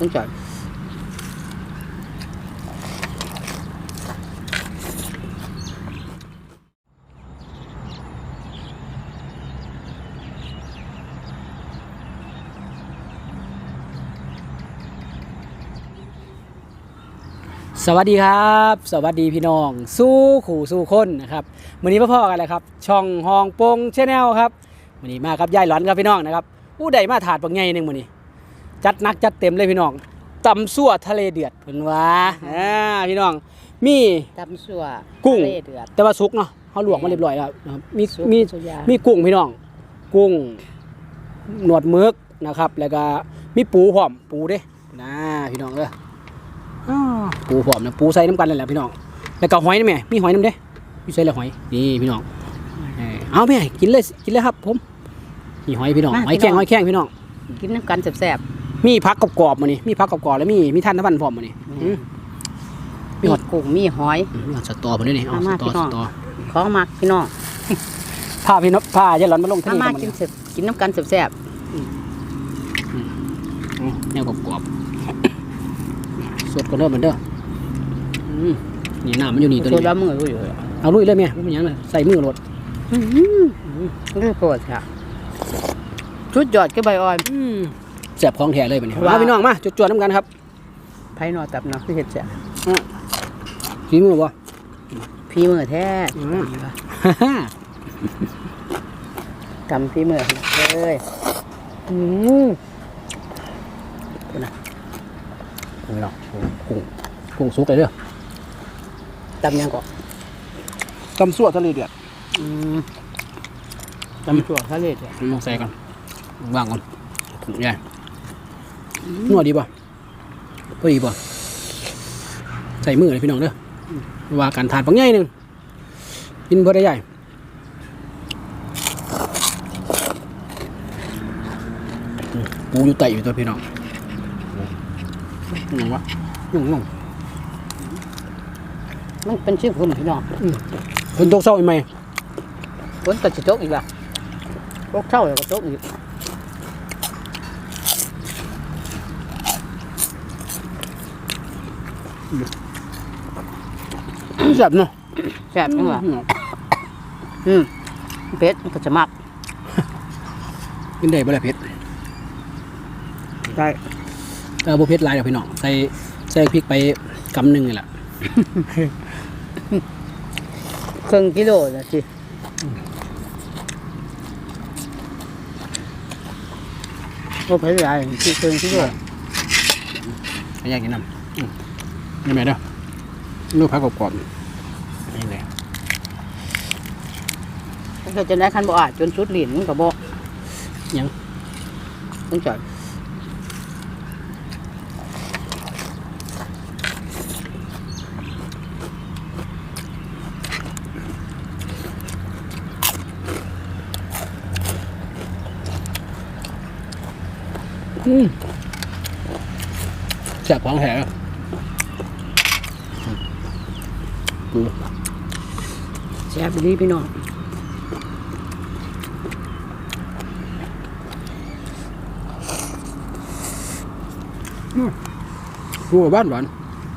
ต้องจอดสวัสดีครับ สวัสดีพี่น้อง สู้ขู่สู้คนนะครับวันนี้พ่อๆกันเลยครับ ช่องฮองโปงชแนลครับวันนี้มาครับยายหลอนครับพี่น้องนะครับอู้ใดมาถาดบางไงหนึ่งวันนี้ จัดหนักจัดเต็มเลยพี่น้องตำซั่วทะเลเดือดเพิ่นว่าอ่าพี่น้องมีตำสัวกุ้งทะเลเดือดแต่ว่าสุกเนาะเขาลวกมาเรียบร้อยแล้วนะครับมีสุกมีสุกยามีกุ้งพี่น้อง กุ้งหนวดหมึกนะครับ แล้วก็มีปูพร้อมปูเด้นะพี่น้องเด้ออ้าวปูพร้อมนะปูใส่น้ำกันเลยแหละพี่น้องแล้วก็หอยนี่แม่มีหอยน้ำเด้มีใส่แล้วหอยนี่พี่น้องเออเอาแม่กินเลยกินเลยครับ ผมมีหอยพี่น้องหอยแข้งหอยแข้งพี่น้องกินน้ำกันแซ่บ มีพักกรอบๆมานี่มีพักกรอบๆแล้วมีมีท่านน้ำมันพร้อมมานี่อืม มีๆมีหอด กุ้งมีหอยอืมมีหอดสตอมาด้วยนี่เอามาสมาตอพี่น้สอง ตอของมักพี่น้องผ้าพี่น้องผ้าจะหลอนมาลงที่มานี่มากันกินมาเสร็จกินน้ำกันแซ่บอืมแนวกรอบๆสดกันเด้อเหมือนเด้ออืมนี่น้ำมันอยู่นี่ๆตัวตัวนี้ละมือรู้อยู่เอาลุยเลยแม่ไม่เป็นหยังเลยใส่มือโหลดอื้อหือเรื่องโปรดค่ะชุดยอดก็ใบอ่อนอืม แซ่บของแท้เลยบัดนี้ว้าว มาพี่น้องมาจุดจวดน้ำกันครับไผ่นอตับเนาะคือเห็ดแซ่บฝีมือบ่ พี่มือแท้อืม กำพี่มือเลยอืมนี่เนาะกุ้งกุ้งสุกเลยเด้อตำยังก่อนตำซั่วทะเลเดือดอืมตำชั่วทะเลเดือดลองใส่ก่อนวางก่อนใหญ่ นัวดีป่ะพอดีป่ะใส่มือเลยพี่น้องเด้ออว่าการทานปังใหญ่หนึ่งกินพอได้ใหญ่อืมปูอยู่ไตอยู่ตัวพี่น้องยังวะยุ่งยุ่งมันเป็นชื่อผมพี่น้องเพิ่นตกเศร้าอีกไหมฝนก็จะตกอีกแล้วตกเท่าแล้วก็ตกอีก แซ่บเนาะแซ่บจังหวะอืมอืมเป็ดมันก็จะมักกินได้บ่ละเผ็ดได้เออบ่เผ็ดหลายดอกพี่น้องใส่ใส่พริกไปกำหนึ่งนี่แหละครึ่งกิโลนะสิก็เผ็ดหลายที่ครึ่งกิโลใครอยากกินน้ำอืมนี่แม่เด้อลูกพักกรอบๆ นี่แหละถ้าเกิดจะได้คันบ่อาจจนสุดหลินมันก็บ่ยังต้องจอดอืมแซ่บของแท้ปูแซ่บดีพี่น้องปูบ้านหวาน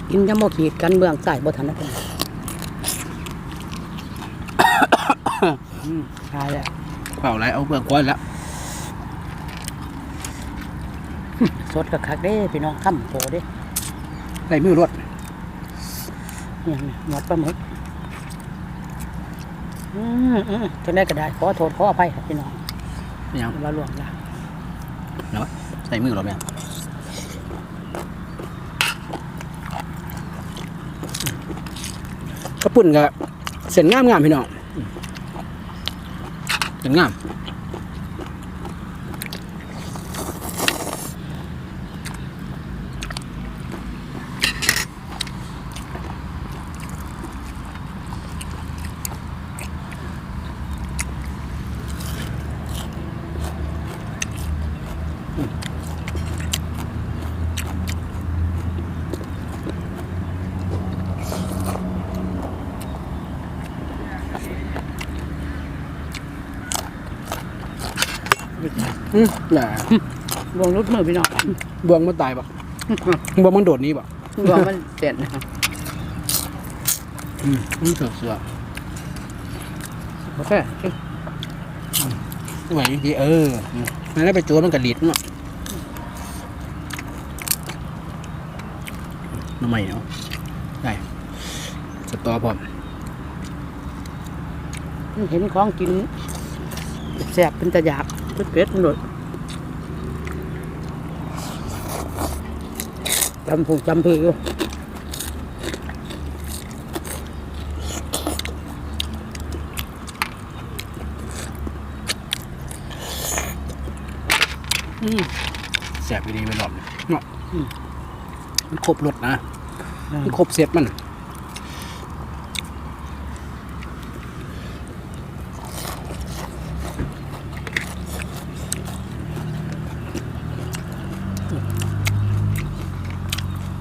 กินยังบ่ขีดกันเบื้องใต้บ่ทันนะเพิ่นอืมใช่แล้วเปล่าไรเอาเปลือกกวนแล้วสดกับคักเด้พี่น้องค่ำโตเด้ใส่มือรวดเนี่ยหมดปลาหมึก อืมอืมจะได้ก็ได้ขอโทษขออภัยครับพี่น้องยังว่าล่วงละแล้วใส่มือรวดแม่กระปุ่นกับเส้นงามงามๆพี่น้องเส้นงาม อืมแหละลวงรุดมือพี่น้องเบืองมันตายปะบ่มันโดดนี้บ่บอกมันเจ็ดนะอืมมันเสือกเสือกโอเคไหวดีเออมันได้ไปตัวมันกระดิดเนาะน้ำใหม่เนาะได้สตอพร้อมเห็นของกินแซ่บเป็นตะยากเป็ดเป็ดๆมันโด จำผูกจำเพออยู่อืมแสบดีไปหลอดเนาะอืมมันครบรสนะ มันครบเซตมัน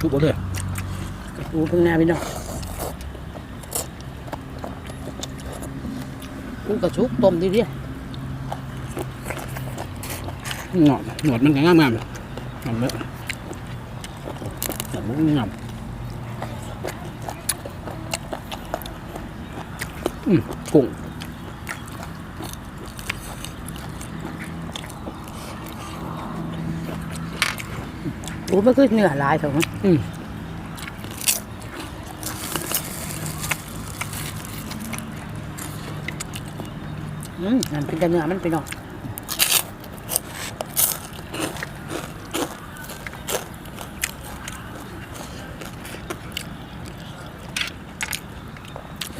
ทุกคนเลยดูเพิ่งหน้าพี่น้องกูกระชุกต้มดีดิหนวดหนวดมันก็งามงามงามเลยหนวดมันงามอืมกุ้ง กูไม่คือเนื้อหลายเถอะมั้งอืมอืมนั่นเป็นแต่เนื้อมันพี่น้อง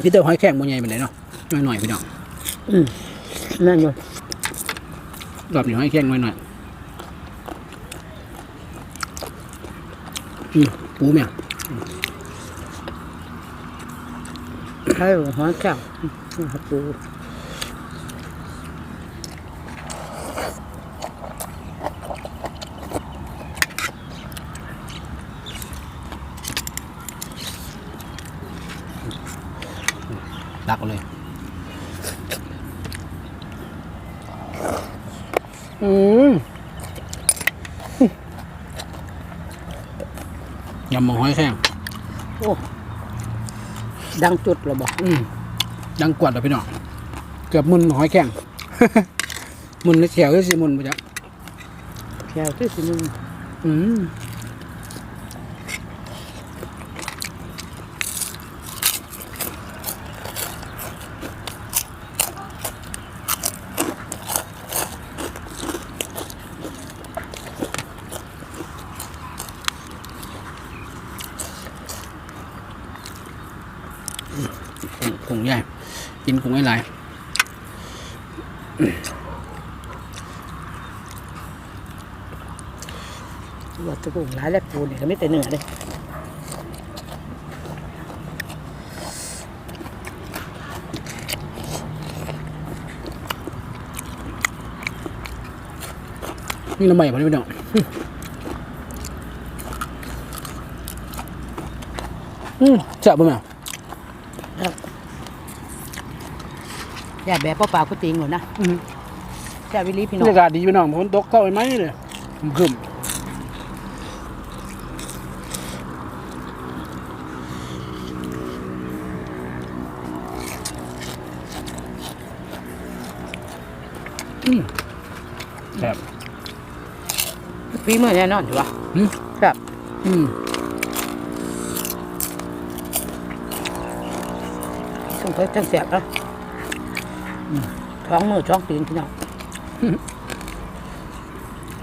พี่เตอร์หอยแข็งบนใหญ่เป็นไรเนาะหน่อยหน่อยๆพี่น้องอืมนั่นอยู่รอบนี้หอยแข็งหน่อยห น่อยอืมปูเมียให้หัวแก้วนะครับปู ดักเอาเลย อืมยำหมองหอยแข็งโอ้ดังจุดเหราบอกอืมดังกวาดเลยพี่น้องเกือบมุนหอยแข็งมุนในแถวที่สิมุนไปจ้ะแก้วที่สิมึงอืม กุ้งใหญ่กินกุ้งให้หลายว่าตะกุ่งหลายแล้วปูเนี่ยก็ไม่แต่เนื้อเลยนี่ละใหม่พอดีพี่น้องอืมจับป่ะแม่ อย่าแบบเปล่าๆก็ติงหมดนะอืมแซ่บวิลีพี่บรน้อรงยากาศดีพี่น้องฝนตกเข้าไปไหมเลยคึมอืมแบบฝีมือแน่นอนอยู่วะอืมแบบอืมต้องไปทั้งแซ่บนะอืม ท้องมือท้องตีนพี่น้อง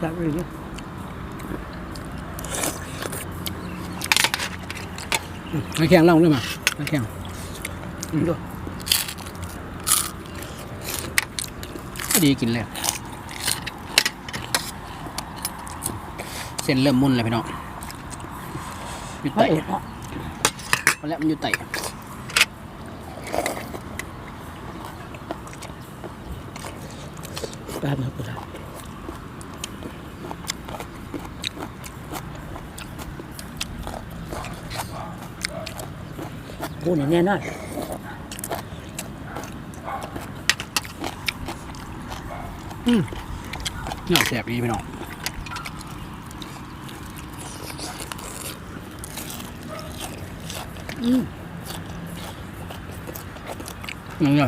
แบบนี้ไม่แข็งเล่าด้วยมาไม่แข็งดูดีกินเลย เส้นเริ่มมุนเลยพี่น้องอยู่ไม่ไต่เนาะตอนแรกมันอยู่ไต่ การครับคุณกูนแน่นอนอืมน่าแสบดีพี่น้องอืมนั่นไง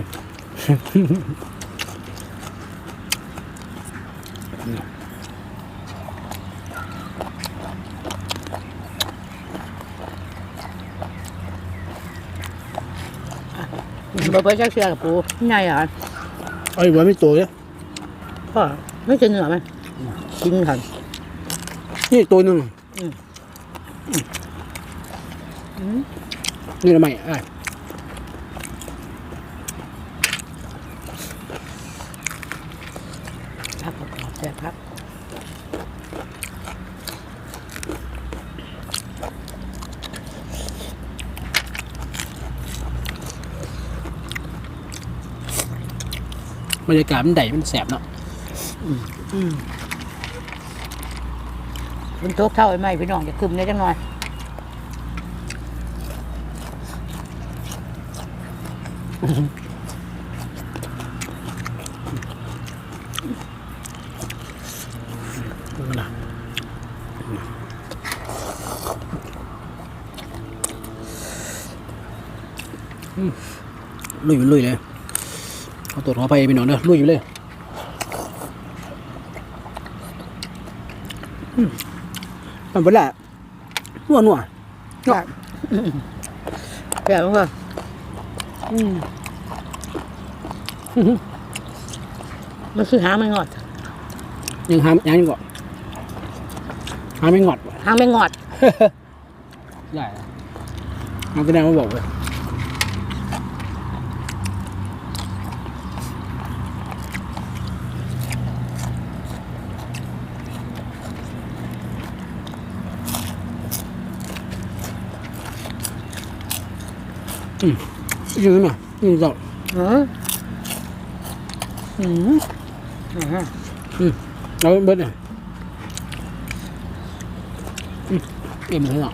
บ่ไปจักเชือกับปูใหญ่เหรอไอ้บัวไม่ตัวเนี่ยพ่อไม่กินเนื้อมันกินค่ะนี่ตัวหนึ่งอืมนี่ทำไมไอ้พักกรอบแต่พัก บรรยากาศมันใดมันแสบเนาะมันโต๊ะเท่าไอ้ไม้พี่น้องจะคึมได้จังหน่อยนะอืมลุยมันลุยเลย เอาตัวหัวไปพี่น้องเด้อลุยอยู่เลยอืมมันเป็นแหละนัวนัวแบบแบบว่าอืมมันคือหางไม่งอด ยังหามยังยังก่อนหามไม่งอดว่ะหางไม่งอด ใหญ่มันแสดงมาบอกเลยอืม ยืนหน่อยยืนต่ออืมอืมอืมแล้วเบิดเนี่ยอืมเอ็มเลยเหรอ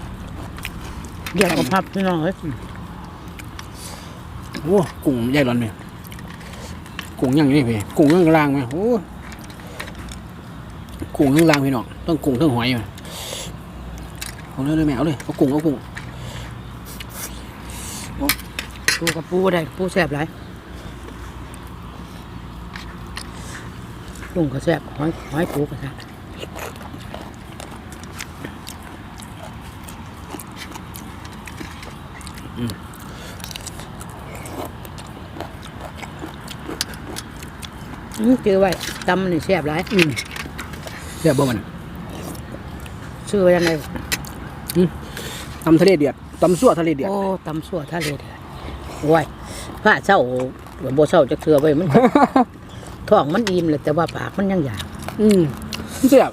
เดี๋ยวก็พับพี่น้องเอ้ยโอ้กุ้งใหญ่ร้อนเลยกุ้งยังนี่พี่กุ้งยังล่างไหมโอ้กุ้งยังล่างพี่น้องต้องกุ้งต้องหอยมาเอาเลยเลยแมวเลยเอากุ้งเอากุ้ง ปูกับปูได้ปูแซ่บหลายลุงก็แซ่บหอยหอยปูก็แซ่บอืมเจอไว้ตำนี่แซ่บหลายอืมเรียบบ่มันซื้อไว้ยังไงตำทะเลเดือดตำซั่วทะเลเดือดโอ้ตำสั่วทะเลเดือด โอ้ยผ้าเช้าบ่เช้าจะเทือไว้มัน ท้องมันอิ่มเลยแต่ว่าปากมันยังอยากอืมเสียบ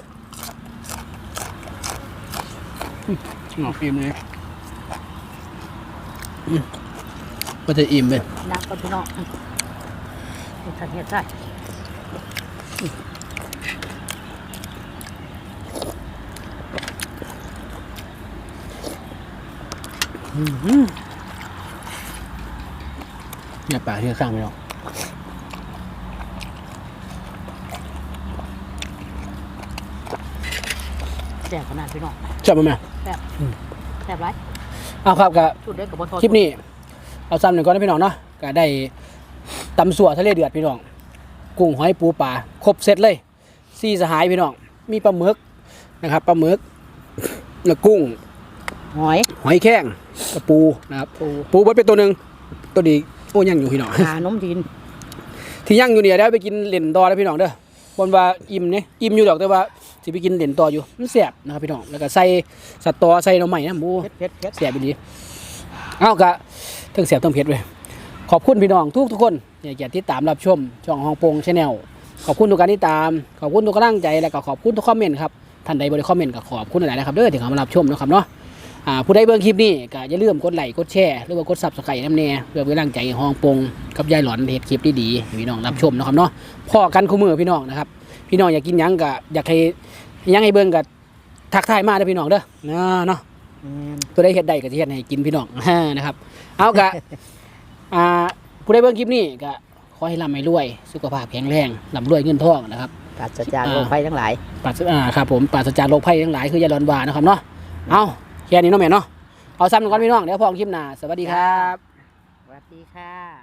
อืมหอมอิ่มเลยอืมก็จะอิ่มเลยนักก็พี่น้องเฮ็ดทันเฮ็ดได้ เนี่ยปลาที่ข้างไม่หรอกแซ่บขนาดพี่น้องชอบไหมแม่แซ่บแซ่บไรเอาครับกับชุดเด็กกับบ่ทอดคลิปนี้เอาซ้ำหนึ่งก่อนนะพี่น้องเนาะก็ได้ตำสัวทะเลเดือดพี่น้อง กุ้งหอยปูปลาครบเซตเลยสี่สหายพี่น้องมีปลาหมึกนะครับปลาหมึกแล้วกุ้ง หอย หอยแข้งกับปูนะครับปูปูเบิดเป็นตัวหนึ่งตัวดี โอ้ยังอยู่พี่น้องขานมจีนที่ยังอยู่เนี่ยได้ไปกินเหรียญต่อแล้วพี่น้องเด้อคนว่าอิ่มเนี่ยอิ่มอยู่ดอกแต่ว่าสิไปกินเหรียญต่ออยู่มันแสบนะครับพี่น้องแล้วก็ใส่สัตว์ต่อใส่หน่อไม้นะหมูเผ็ดเผ็ดเผ็ดแสบไปดีเอากะทั้งแสบทั้งเผ็ดเลยขอบคุณพี่น้องทุกทุกๆคนอย่าอย่าที่ตามรับชมช่องฮองโปงชาแนลขอบคุณทุกการที่ตาม ขอบคุณทุกกำลังใจแล้วก็ขอบคุณทุกคอมเมนต์ครับท่านใดบริคอมเมนต์ก็ขอบคุณหลายๆนะครับเด้อที่เข้ามารับชมนะครับเนาะอ่า ผู้ใดเบิ่งคลิปนี้ก็อย่าลืมกดไลค์กดแชร์หรือว่ากดซับสไครต์น้ำแน่เพื่อเป็นกำลังใจให้ฮองโปงกับยายหลอนเฮ็ดคลิปดีๆให้พี่น้องรับชมนะครับเนาะพ่อกันคู่มือพี่น้องนะครับ พี่น้องอยากกินหยังก็อยากให้หยังให้เบิ่งก็ทักทายมาเด้อพี่น้องเด้อเนาะเนาะแม่นตัวได้เฮ็ดได้ก็สิเฮ็ดให้กินพี่น้องนะครับ เอากะอ่าผู้ใดเบิ่งคลิปนี้ก็ขอให้ร่ำให้รวย สุขภาพแข็งแรงร่ำรวยเงินทองนะครับปราศจากโรคภัยทั้งหลายปราศอ่าครับผมปราศจากโรคภัยทั้งหลายคือยาลอนวานะครับเนาะเอา แค่นี้เนาะแม่เนาะเอาซ้ำหนึ่งก่อนพี่น้องเดี๋ยวพอคลิปหน้าสวัสดีครับ สวัสดีค่ะ